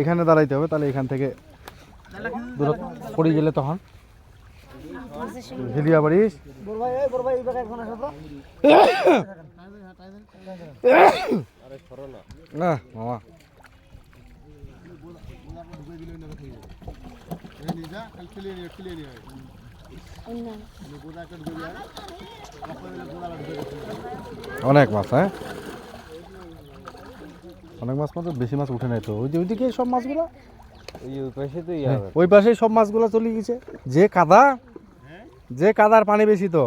এখানে দাঁড়াইতে হবে তাহলে এখান থেকে দূরত পড়ে গেলে তখন। না মামা। অনেক মাছ হ্যাঁ? অনেক মাছ মাত্র বেশি মাছ উঠে নাই তো। ওই যে ওইদিকে সব মাছগুলো? গুলা ওই পাশে তো হ্যাঁ, ওই পাশে সব মাছগুলো চলে গেছে। যে কাদা যে কাদার পানি বেশি তো।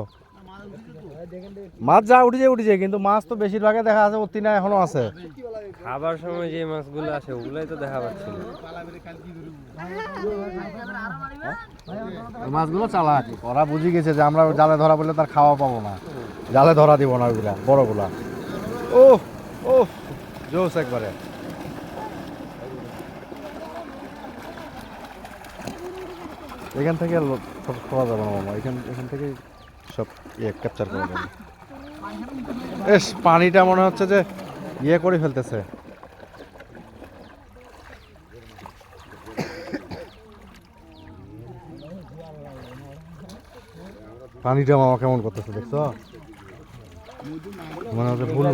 মাছ যা উঠেছে উঠেছে কিন্তু মাছ তো বেশিরভাগে দেখা আছে অতিনা এখনও আছে। খাবার সময় যে মাছগুলো আসে ওগুলাই তো দেখা পাচ্ছি মাছগুলো চালাক ওরা বুঝে গেছে যে আমরা জালে ধরা বললে তার খাওয়া পাবো না। জালে ধরা দিব না ওইগুলা বড়গুলা। ও ও জোস একবারে। এখান থেকে সব খাওয়া যাবে না মামা এখান এখান থেকে সব ইয়ে ক্যাপচার করা যাবে এস, পানিটা মনে হচ্ছে যে ইয়ে করে ফেলতেছে। পানিটা মামা কেমন করতেছে দেখছ? মনে হচ্ছে ভুল।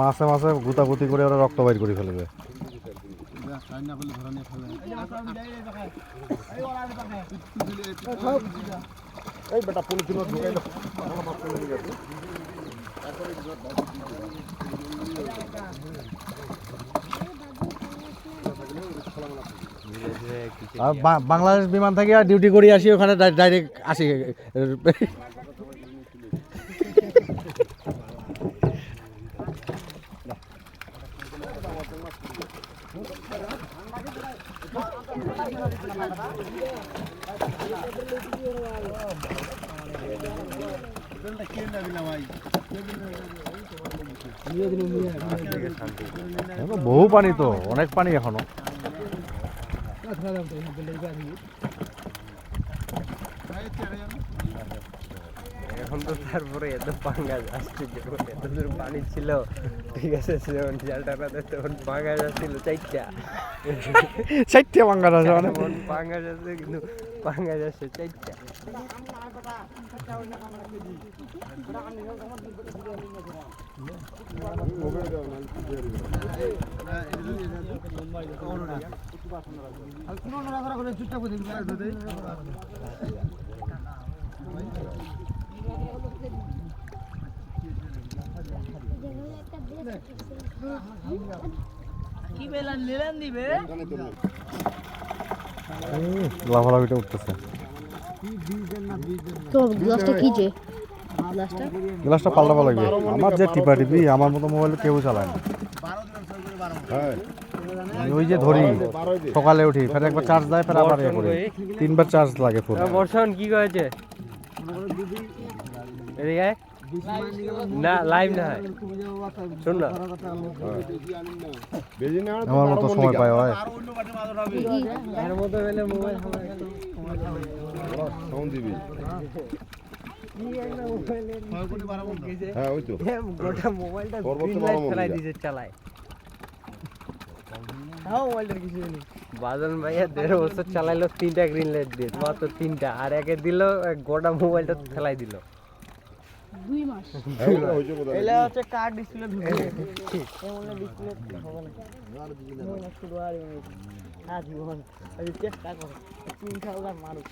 মাছে মাছে গুতাগুতি করে ওরা রক্ত বাইর করে ফেলবে। ধীরে ধীরে কিছু আর বা- বাংলাদেশ বিমান থেকে ডিউটি করে আসি ওখানে ডাইরেক্ট আসি। বহু পানি তো অনেক পানি এখনও এখন তো তারপরে এত পাঙ্গাস আসছে যখন এত দূর পানি ছিল ঠিক আছে যখন জালটা রাতে তখন পাঙ্গাস আসছিল চারটা। চারটে বাঙ্গাল আছে মানে? পাঙ্গাস আছে কিন্তু পাঙ্গাস আসছে চারটা। লাফালাফিটা উঠতেছে। তো গ্লাসটা কি যে? গ্লাসটা? গ্লাসটা পাল্টাবা লাগবে। আমার যে টিপা টিপি আমার মতো মোবাইল কেউ চালায় না। ওই যে ধরি সকালে উঠি ফের একবার চার্জ দেয় ফের আবার ইয়ে করি। তিনবার চার্জ লাগে বর্ষণ কি করেছে এদিকে না লাইভ না হয়। শোন না। আমার মতো সময় পায় হয় এর মতো বেলে মোবাইল হ্যাঁ ওই তো। গোটা মোবাইলটা গ্রিন লাইট ফেলাই দিয়েছে চালায়। তাও মোবাইলটার কিছু নেই বাদল ভাইয়া দেড় বছর চালাইলো তিনটা গ্রিন লাইট দিয়ে মাত্র তিনটা। আর একে দিল গোটা মোবাইলটা ফেলাই দিল। দুই মাস। হ্যাঁ। এটা হচ্ছে কার ডিসপ্লে ঢুকে এমন ডিসপ্লে হবে না শুধু আর আজীবন আমি চেষ্টা করো। তিন হাজার মানুষ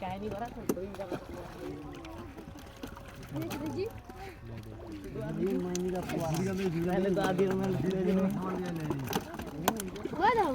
কাহিনী করা তো আদির মেল কয় দাও